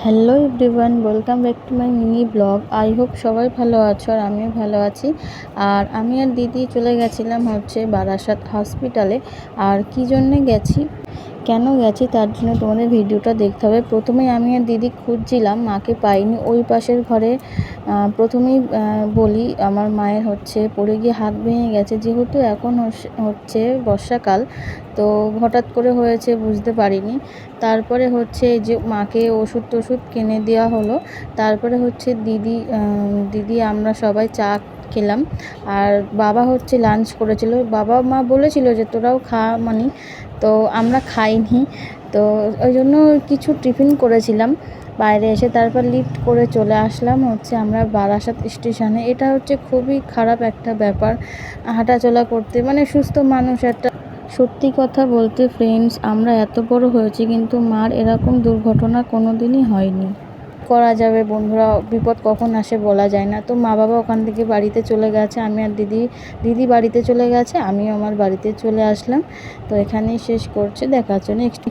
Hello everyone, welcome back to my mini blog. I hope সবাই ভালো আছো আর আমিও ভালো আছি। আর আমি আর দিদি চলে গেছিলাম হচ্ছে বারাসাত হসপিটালে আর কি জন্যে গেছি? কেন গেছি তার জন্য তোমাদের ভিডিওটা দেখতে হবে। প্রথমেই আমি আর দিদি খুঁজছিলাম, মাকে পাইনি। ওই পাশের ঘরে প্রথমেই বলি, আমার মায়ের হচ্ছে, পড়ে গিয়ে হাত ভেঙে গেছে। যেহেতু এখন হচ্ছে বর্ষাকাল, তো হঠাৎ করে হয়েছে বুঝতে পারিনি। তারপরে হচ্ছে যে মাকে ওষুধ টষুধ কিনে দেওয়া হলো। তারপরে হচ্ছে দিদি দিদি, আমরা সবাই চা খেলাম। আর বাবা হচ্ছে লাঞ্চ করেছিল। বাবা মা বলেছিল যে তোরাও খা, মানি। তো আমরা খাইনি। তো ওই জন্য কিছু টিফিন করেছিলাম। বাইরে এসে তারপর লিফট করে চলে আসলাম হচ্ছে আমরা বারাসাত স্টেশনে এটা হচ্ছে খুবই খারাপ একটা ব্যাপার হাঁটাচলা করতে। মানে সুস্থ মানুষ একটা সত্যি কথা বলতে ফ্রেন্ডস আমরা এত বড় হয়েছি কিন্তু মার এরকম দুর্ঘটনা কোনো দিনই হয়নি। করা যাবে বন্ধুরা, বিপদ কখন আসে বলা যায় না। তো মা বাবা ওখান থেকে বাড়িতে চলে গেছে, আমি আর দিদি দিদি বাড়িতে চলে গেছে, আমিও আমার বাড়িতে চলে আসলাম। তো এখানেই শেষ করছে, দেখা হচ্ছে নেক্সট